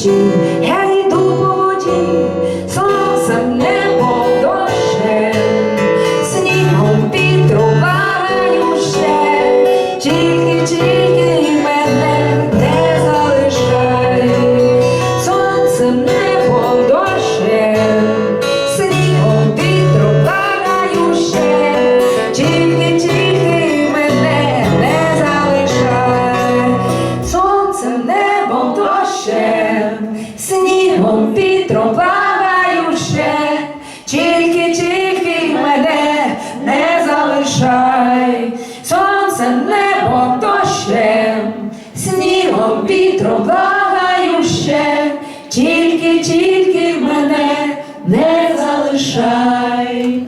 річі, я йду по воді, слався небо дощем, снігом підрубаю ще, тільки, тільки мене не залишай, сонцем небо дощем, снігом підрубаю ще, тільки. вітром благаю ще, тільки, тільки мене не залишай.